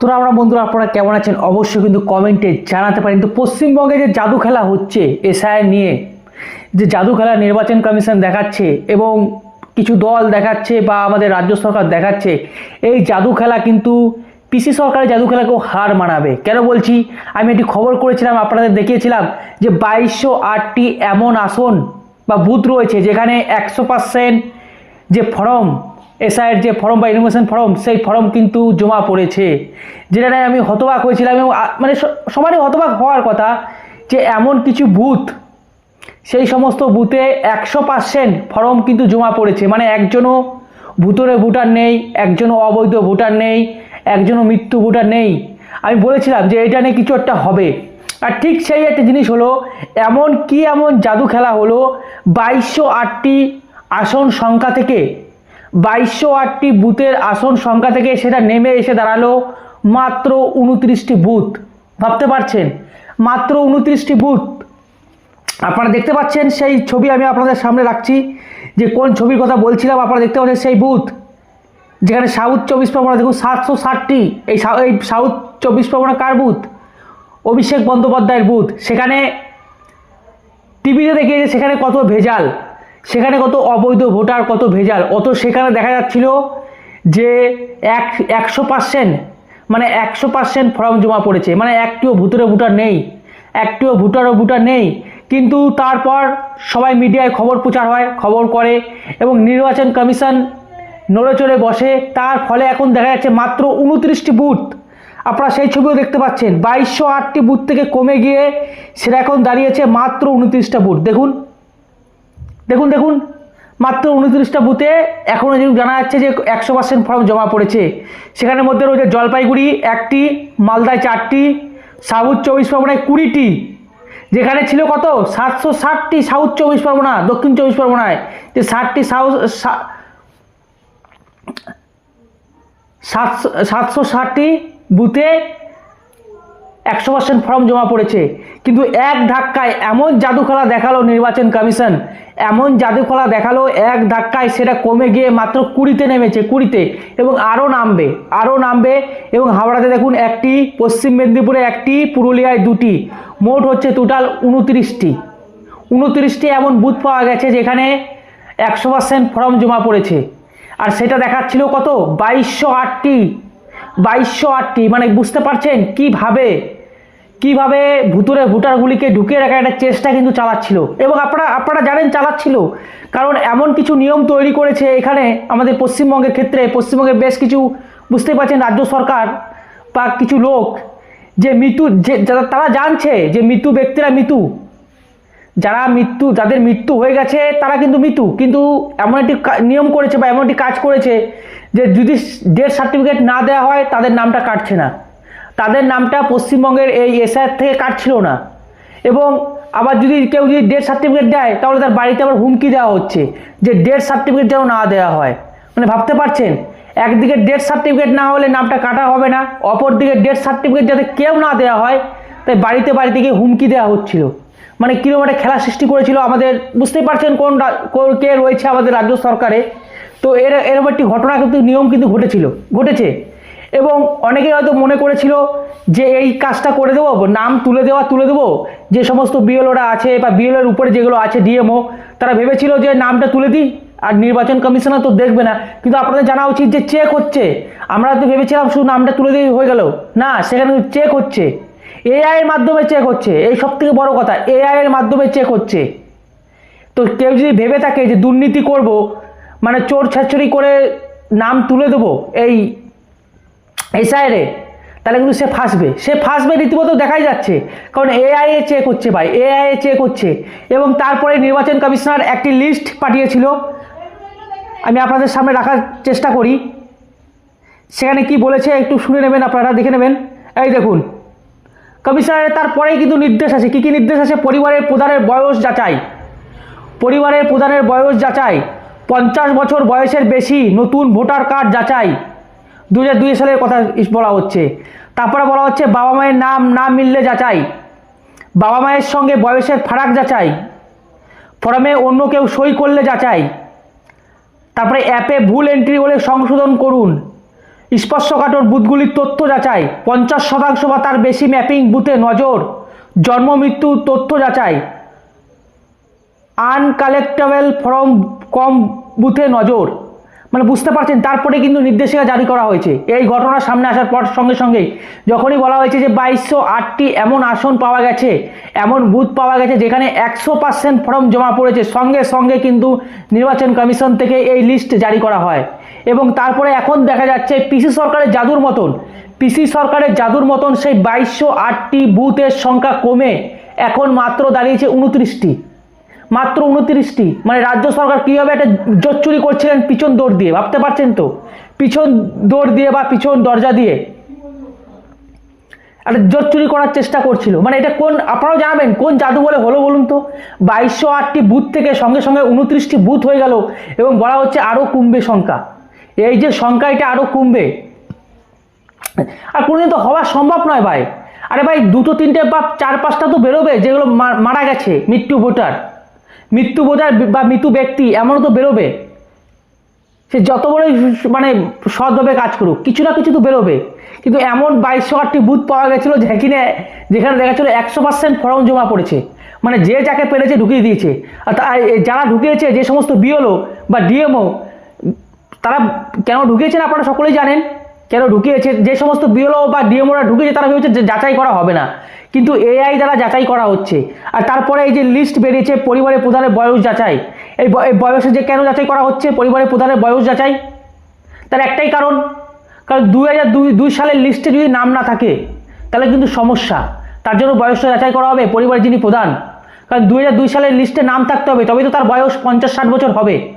তোরা আমরা বন্ধুরা, আপনারা কেমন আছেন? অবশ্যই কিন্তু কমেন্টে জানাতে পারেন। তো পশ্চিমবঙ্গে যে জাদু খেলা হচ্ছে এসআই নিয়ে, যে জাদু খেলা নির্বাচন কমিশন দেখাচ্ছে এবং কিছু দল দেখাচ্ছে বা আমাদের রাজ্য সরকার দেখাচ্ছে, এই জাদু খেলা কিন্তু পিসি সরকারের জাদু খেলাকেও হার মানাবে। কেন বলছি? আমি একটি খবর করেছিলাম, আপনাদের দেখিয়েছিলাম যে বাইশশো আটটি এমন আসন বা বুথ রয়েছে যেখানে একশো পার্সেন্ট যে ফর্ম এসআইয়ের যে ফর্ম বা ইনফরমেশন ফর্ম সেই ফর্ম কিন্তু জমা পড়েছে। যেটা আমি হতবাক হয়েছিলাম এবং মানে সবারই হতবাক হওয়ার কথা যে এমন কিছু বুথ সেই সমস্ত বুথে একশো পার্সেন্ট ফর্ম কিন্তু জমা পড়েছে। মানে একজনও ভুতরে ভোটার নেই, একজনও অবৈধ ভোটার নেই, একজনও মৃত্যু ভোটার নেই। আমি বলেছিলাম যে এটা নিয়ে কিছু একটা হবে। আর ঠিক সেই একটা জিনিস হলো, এমন কি এমন জাদু খেলা হলো, বাইশশো আটটি আসন সংখ্যা থেকে বাইশশো আটটি বুথের আসন সংখ্যা থেকে সেটা নেমে এসে দাঁড়াল মাত্র উনত্রিশটি বুথ। ভাবতে পারছেন? মাত্র উনত্রিশটি বুথ। আপনারা দেখতে পাচ্ছেন সেই ছবি আমি আপনাদের সামনে রাখছি যে কোন ছবির কথা বলছিলাম, আপনারা দেখতে পাচ্ছেন সেই বুথ। যেখানে সাউথ চব্বিশ পরগনা দেখুন সাতশো ষাটটি। এই এই সাউথ চব্বিশ পরগনা কার বুথ? অভিষেক বন্দ্যোপাধ্যায়ের বুথ। সেখানে টিভিতে দেখিয়েছে সেখানে কত ভেজাল। সেখানে কত অবৈধ ভোটার, কত ভেজাল। অত সেখানে দেখা যাচ্ছিল যে এক, একশো পার্সেন্ট মানে একশো পার্সেন্ট ফর্ম জমা পড়েছে। মানে একটিও ভুতুরে ভোটার নেই, একটিও ভোটারও ভোটার নেই। কিন্তু তারপর সবাই মিডিয়ায় খবর প্রচার হয়, খবর করে এবং নির্বাচন কমিশন নড়ে চড়ে বসে। তার ফলে এখন দেখা যাচ্ছে মাত্র উনত্রিশটি বুথ। আপনারা সেই ছবিও দেখতে পাচ্ছেন। বাইশশো আটটি বুথ থেকে কমে গিয়ে সেটা এখন দাঁড়িয়েছে মাত্র উনত্রিশটা বুথ। দেখুন। দেখুন দেখুন। মাত্র উনত্রিশটা বুথে এখনও যেহেতু জানা যাচ্ছে যে একশো পার্সেন্ট ফর্ম জমা পড়েছে সেখানের মধ্যে রয়েছে জলপাইগুড়ি একটি, মালদায় চারটি, সাউথ চব্বিশ পরগনায় কুড়িটি। যেখানে ছিল কত? সাতশো ষাটটি সাউথ চব্বিশ পরগনা, দক্ষিণ চব্বিশ পরগনায়। যে ষাটটি সাউথ সাতশো সাতশো ষাটটি বুথে একশো পার্সেন্ট ফর্ম জমা পড়েছে। কিন্তু এক ধাক্কায় এমন জাদু খেলা দেখাল নির্বাচন কমিশন। এমন জাদু খেলা দেখাল এক ধাক্কায় সেটা কমে গিয়ে মাত্র কুড়িতে নেমেছে, কুড়িতে। এবং আরও নামবে আরও নামবে। এবং হাওড়াতে দেখুন একটি, পশ্চিম মেদিনীপুরে একটি, পুরুলিয়ায় দুটি। মোট হচ্ছে টোটাল উনত্রিশটি। উনত্রিশটি এমন বুথ পাওয়া গেছে যেখানে একশো পার্সেন্ট ফর্ম জমা পড়েছে। আর সেটা দেখাচ্ছিল কত? বাইশশো আটটি। বাইশশো আটটি। মানে বুঝতে পারছেন কীভাবে? কীভাবে ভুতুরে ভোটারগুলিকে ঢুকিয়ে রাখার একটা চেষ্টা কিন্তু চালাচ্ছিল। এবং আপনারা আপনারা জানেন চালাচ্ছিল। কারণ এমন কিছু নিয়ম তৈরি করেছে এখানে আমাদের পশ্চিমবঙ্গের ক্ষেত্রে। পশ্চিমবঙ্গের বেশ কিছু বুঝতে পারছেন রাজ্য সরকার বা কিছু লোক যে মৃত্যু, যে তারা জানছে যে মৃত্যু ব্যক্তিরা মৃত্যু। যারা মৃত্যু, যাদের মৃত্যু হয়ে গেছে তারা কিন্তু মৃত্যু। কিন্তু এমন একটি নিয়ম করেছে বা এমন একটি কাজ করেছে যে যদি ডেথ সার্টিফিকেট না দেওয়া হয় তাদের নামটা কাটছে না। তাদের নামটা পশ্চিমবঙ্গের এই এসআর থেকে কাটছিল না। এবং আবার যদি কেউ যদি ডেথ সার্টিফিকেট দেয়, তাহলে তার বাড়িতে আবার হুমকি দেওয়া হচ্ছে যে ডেথ সার্টিফিকেট যেন না দেওয়া হয়। মানে ভাবতে পারছেন? একদিকে ডেথ সার্টিফিকেট না হলে নামটা কাটা হবে না, অপরদিকে ডেথ সার্টিফিকেট যাতে কেউ না দেওয়া হয়, তাই বাড়িতে বাড়িতে গিয়ে হুমকি দেওয়া হচ্ছিল। মানে কীরকম একটা খেলা সৃষ্টি করেছিল আমাদের, বুঝতেই পারছেন কোন কে রয়েছে আমাদের রাজ্য সরকারে। তো এর, এরকম একটি ঘটনা কিন্তু, নিয়ম কিন্তু ঘটেছিল, ঘটেছে। এবং অনেকেই হয়তো মনে করেছিল যে এই কাজটা করে দেবো, নাম তুলে দেওয়া তুলে দেবো। যে সমস্ত বিএলওরা আছে বা বিএলওর উপরে যেগুলো আছে ডিএমও তারা ভেবেছিল যে নামটা তুলে দিই আর নির্বাচন কমিশনার তো দেখবে না। কিন্তু আপনাদের জানা উচিত যে চেক হচ্ছে। আমরা তো ভেবেছিলাম শুধু নামটা তুলে দিয়ে হয়ে গেল। না, সেখানে চেক হচ্ছে। এআই এর মাধ্যমে চেক হচ্ছে। এই সব থেকে বড় কথা এআই এর মাধ্যমে চেক হচ্ছে। তো কেউ যদি ভেবে থাকে যে দুর্নীতি করব মানে চোর ছাচুরি করে নাম তুলে দেবো, এই এসআইরে তাহলে কিন্তু সে ফাঁসবে। সে ফাঁসবে রীতিমতো দেখাই যাচ্ছে। কারণ এআই এ চেক হচ্ছে ভাই এআই এ চেক হচ্ছে। এবং তারপরে নির্বাচন কমিশনার একটি লিস্ট পাঠিয়েছিল। আমি আপনাদের সামনে রাখার চেষ্টা করি। সেখানে কি বলেছে একটু শুনে নেবেন, আপনারা দেখে নেবেন। এই দেখুন কমিশনারের তারপরেই কিন্তু নির্দেশ আছে কী কী নির্দেশ আছে পরিবারের প্রধানের বয়স যাচাই। পরিবারের প্রধানের বয়স যাচাই। পঞ্চাশ বছর বয়সের বেশি নতুন ভোটার কার্ড যাচাই। দু হাজার দুই সালের কথা বলা হচ্ছে। তারপরে বলা হচ্ছে বাবা মায়ের নাম না মিললে যাচাই। বাবা মায়ের সঙ্গে বয়সের ফারাক যাচাই। ফর্মে অন্য কেউ সই করলে যাচাই। তারপরে অ্যাপে ভুল এন্ট্রি হলে সংশোধন করুন। স্পর্শকাতর বুথগুলির তথ্য যাচাই। পঞ্চাশ শতাংশ বা তার বেশি ম্যাপিং বুথে নজর। জন্ম, মৃত্যু, তথ্য যাচাই। আনকালেক্টেবল ফর্ম কম বুথে নজর। মানে বুঝতে পারছেন, তারপরে কিন্তু নির্দেশিকা জারি করা হয়েছে। এই ঘটনা সামনে আসার পর সঙ্গে সঙ্গে যখনই বলা হয়েছে যে বাইশশো আটটি এমন আসন পাওয়া গেছে, এমন বুথ পাওয়া গেছে যেখানে একশো পার্সেন্ট ফর্ম জমা পড়েছে, সঙ্গে সঙ্গে কিন্তু নির্বাচন কমিশন থেকে এই লিস্ট জারি করা হয়। এবং তারপরে এখন দেখা যাচ্ছে পিসি সরকারের জাদুর মতন, পিসি সরকারের জাদুর মতন সেই বাইশশো আটটি বুথের সংখ্যা কমে এখন মাত্র দাঁড়িয়েছে উনত্রিশটি। মাত্র উনত্রিশটি। মানে রাজ্য সরকার কীভাবে একটা জোট চুরি করছিলেন পিছন দৌড় দিয়ে, ভাবতে পারছেন তো? পিছন দৌড় দিয়ে বা পিছন দরজা দিয়ে। একটা জোট চুরি করার চেষ্টা করছিল। মানে এটা কোন, আপনারাও জানাবেন, কোন জাদু বলে হলো বলুন তো? বাইশশো আটটি বুথ থেকে সঙ্গে সঙ্গে উনত্রিশটি বুথ হয়ে গেল এবং বলা হচ্ছে আরও কমবে সংখ্যা। এই যে সংখ্যা এটা আরও কমবে আর কোনোদিন তো হওয়া সম্ভব নয় ভাই। আরে ভাই, দুটো তিনটে বা চার পাঁচটা তো বেরোবে, যেগুলো মারা গেছে, মৃত্যু ভোটার। মৃত্যু ভোটার বা মৃত্যু ব্যক্তি এমনও তো বেরোবে। সে যত বড়ই মানে সৎভাবে কাজ করুক, কিছু না কিছু তো বেরোবে। কিন্তু এমন বাইশশো আটটি বুথ পাওয়া গেছিল যেখানে যেখানে দেখা যাচ্ছিল একশো পার্সেন্ট ফর্ম জমা পড়েছে। মানে যে যাকে পেরেছে ঢুকিয়ে দিয়েছে। আর যারা ঢুকিয়েছে যে সমস্ত বিএলও বা ডিএমও, তারা কেন ঢুকিয়েছেন আপনারা সকলেই জানেন? কেন ঢুকিয়েছে? যে সমস্ত বিএলও বা ডিএমওরা ঢুকেছে, তারা ভেবেছে যে যাচাই করা হবে না। কিন্তু এআই দ্বারা যাচাই করা হচ্ছে। আর তারপরে এই যে লিস্ট বেরিয়েছে, পরিবারের প্রধানের বয়স যাচাই। এই বয়সে যে কেন যাচাই করা হচ্ছে, পরিবারের প্রধানের বয়স যাচাই? তার একটাই কারণ। কারণ দুই হাজার দুই দুই সালের লিস্টে যদি নাম না থাকে, তাহলে কিন্তু সমস্যা। তার জন্য বয়সটা যাচাই করা হবে, পরিবারের যিনি প্রধান। কারণ দুই হাজার দুই সালের লিস্টে নাম থাকতে হবে, তবেই তো তার বয়স পঞ্চাশ ষাট বছর হবে।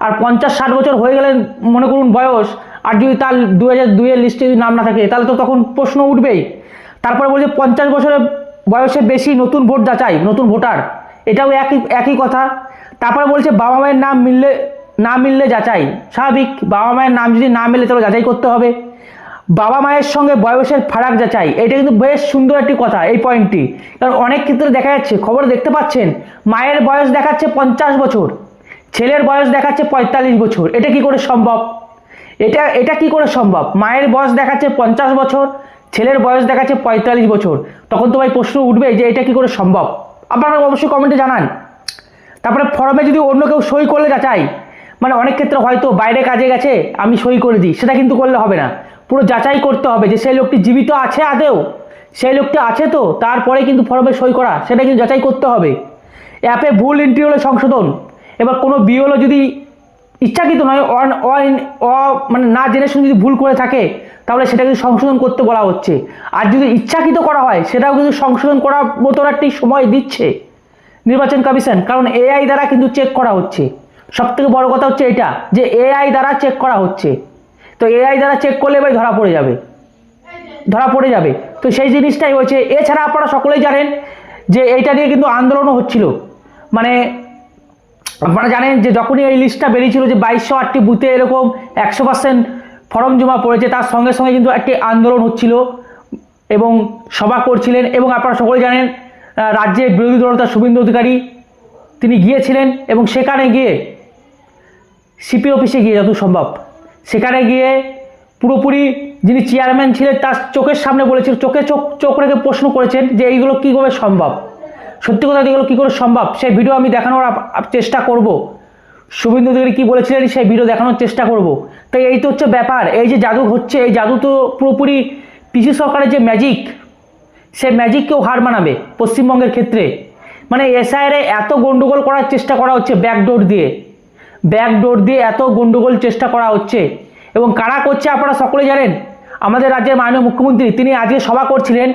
আর পঞ্চাশ ষাট বছর হয়ে গেলে, মনে করুন বয়স আর যদি তার দু হাজার দুইয়ের লিস্টে যদি নাম না থাকে, তাহলে তো তখন প্রশ্ন উঠবেই। তারপরে বলছে, পঞ্চাশ বছরের বয়সে বেশি নতুন ভোট যাচাই, নতুন ভোটার। এটাও একই একই কথা। তারপরে বলছে, বাবা মায়ের নাম মিললে, না মিললে যাচাই, স্বাভাবিক। বাবা মায়ের নাম যদি না মিলে, তাহলে যাচাই করতে হবে। বাবা মায়ের সঙ্গে বয়সের ফারাক যাচাই, এটা কিন্তু বেশ সুন্দর একটি কথা, এই পয়েন্টটি কারণ অনেক ক্ষেত্রে দেখা যাচ্ছে, খবর দেখতে পাচ্ছেন, মায়ের বয়স দেখাচ্ছে পঞ্চাশ বছর, ছেলের বয়স দেখাচ্ছে পঁয়তাল্লিশ বছর। এটা কি করে সম্ভব? এটা এটা কি করে সম্ভব? মায়ের বয়স দেখাচ্ছে পঞ্চাশ বছর, ছেলের বয়স দেখাচ্ছে পঁয়তাল্লিশ বছর। তখন তো ভাই প্রশ্ন উঠবে যে এটা কি করে সম্ভব? আপনারা অবশ্যই কমেন্টে জানান। তারপরে ফর্মে যদি অন্য কেউ সই করলে যাচাই মানে অনেক ক্ষেত্রে হয়তো বাইরে কাজে গেছে, আমি সই করে দিই, সেটা কিন্তু করলে হবে না। পুরো যাচাই করতে হবে যে সেই লোকটি জীবিত আছে আদেও সেই লোকটি আছে তো, তারপরে কিন্তু ফর্মে সই করা, সেটা কিন্তু যাচাই করতে হবে। অ্যাপে ভুল এন্ট্রি হলে সংশোধন, এবার কোনো বিওলো যদি ইচ্ছাকৃত নয় অ- মানে না জেনে শুনে যদি ভুল করে থাকে, তাহলে সেটা কিন্তু সংশোধন করতে বলা হচ্ছে। আর যদি ইচ্ছাকৃত করা হয়, সেটাও কিন্তু সংশোধন করার মতন একটি সময় দিচ্ছে নির্বাচন কমিশন। কারণ এআই দ্বারা কিন্তু চেক করা হচ্ছে। সব থেকে বড় কথা হচ্ছে এটা, যে এআই দ্বারা চেক করা হচ্ছে। তো এআই দ্বারা চেক করলে এবার ধরা পড়ে যাবে। ধরা পড়ে যাবে। তো সেই জিনিসটাই হয়েছে। এছাড়া আপনারা সকলেই জানেন যে এইটা নিয়ে কিন্তু আন্দোলনও হচ্ছিল। মানে আপনারা জানেন যে যখনই এই লিস্টটা বেরিয়েছিল যে বাইশশো আটটি বুথে এরকম একশো পার্সেন্ট ফর্ম জমা পড়েছে, তার সঙ্গে সঙ্গে কিন্তু একটি আন্দোলন হচ্ছিল এবং সভা করছিলেন এবং আপনারা সকলে জানেন রাজ্যের বিরোধী দলনেতা শুভেন্দু অধিকারী তিনি গিয়েছিলেন এবং সেখানে গিয়ে সিপি অফিসে গিয়ে যত সম্ভব, সেখানে গিয়ে পুরোপুরি যিনি চেয়ারম্যান ছিলেন তার চোখের সামনে বলেছিল, চোখে চোখ চোখ রেখে প্রশ্ন করেছেন যে এইগুলো কীভাবে সম্ভব? সত্যি কথা এগুলো কী করে সম্ভব? সেই ভিডিও আমি দেখানোর চেষ্টা করব। শুভেন্দু অধিকারী কী বলেছিলেন, সেই ভিডিও দেখানোর চেষ্টা করব। তাই এই তো হচ্ছে ব্যাপার। এই যে জাদু হচ্ছে, এই জাদু তো পুরোপুরি পিসি সরকারের যে ম্যাজিক সে ম্যাজিককেও হার মানাবে পশ্চিমবঙ্গের ক্ষেত্রে। মানে এসআইআরে এত গন্ডগোল করার চেষ্টা করা হচ্ছে ব্যাকডোর দিয়ে। ব্যাকডোর দিয়ে এত গন্ডগোল চেষ্টা করা হচ্ছে। এবং কারা করছে আপনারা সকলে জানেন? আমাদের রাজ্যের মাননীয় মুখ্যমন্ত্রী, তিনি আজকে সভা করছিলেন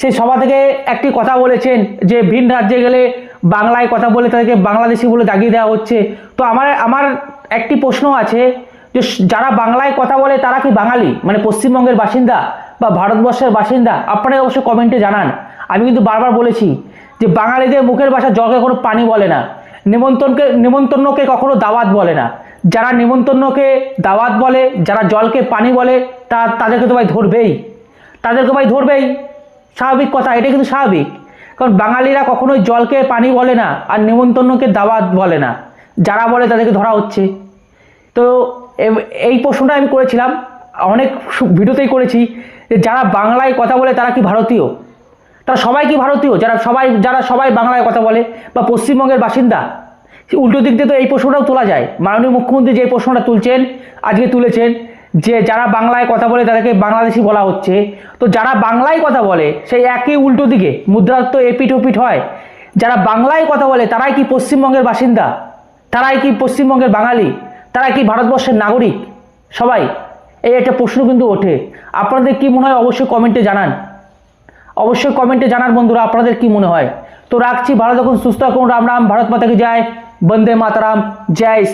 সেই সভা থেকে একটি কথা বলেছেন যে ভিন রাজ্যে গেলে বাংলায় কথা বলে তাদেরকে বাংলাদেশি বলে দাগিয়ে দেওয়া হচ্ছে। তো আমার আমার একটি প্রশ্ন আছে যে যারা বাংলায় কথা বলে তারা কি বাঙালি? মানে পশ্চিমবঙ্গের বাসিন্দা বা ভারতবর্ষের বাসিন্দা? আপনারা অবশ্যই কমেন্টে জানান। আমি কিন্তু বারবার বলেছি যে বাঙালিদের মুখের ভাষা জলকে কোনো পানি বলে না। নিমন্ত্রণকে নিমন্ত্রণকে কখনো দাওয়াত বলে না। যারা নিমন্ত্রণকে দাওয়াত বলে, যারা জলকে পানি বলে, তা, তাদেরকে তো ভাই ধরবেই। তাদেরকে ভাই ধরবেই। স্বাভাবিক কথা এটা কিন্তু স্বাভাবিক। কারণ বাঙালিরা কখনোই জলকে পানি বলে না, আর নিমন্ত্রণকে দাওয়াত বলে না। যারা বলে তাদেরকে ধরা হচ্ছে। তো এই প্রশ্নটা আমি করেছিলাম, অনেক ভিডিওতেই করেছি, যে যারা বাংলায় কথা বলে তারা কি ভারতীয়? তারা সবাই কি ভারতীয়? যারা সবাই যারা সবাই বাংলায় কথা বলে, বা পশ্চিমবঙ্গের বাসিন্দা? উল্টো দিক দিয়ে তো এই প্রশ্নটাও তোলা যায়। মাননীয় মুখ্যমন্ত্রী যে প্রশ্নটা তুলছেন, আজকে তুলেছেন যে যারা বাংলায় কথা বলে তাদেরকে বাংলাদেশি বলা হচ্ছে। তো যারা বাংলায় কথা বলে, সেই একই উল্টো দিকে মুদ্রার তো এপিঠ ওপিঠ হয়। যারা বাংলায় কথা বলে, তারাই কি পশ্চিমবঙ্গের বাসিন্দা? তারাই কি পশ্চিমবঙ্গের বাঙালি? তারাই কি ভারতবর্ষের নাগরিক? সবাই, এই একটা প্রশ্ন কিন্তু ওঠে। আপনাদের কি মনে হয় অবশ্যই কমেন্টে জানান। অবশ্যই কমেন্টে জানান বন্ধুরা, আপনাদের কি মনে হয়? তো রাখছি, ভালো থাকুন, সুস্থ থাকুন, রাম রাম, ভারত মাতাকে যায় বন্দে মাতারাম, জয়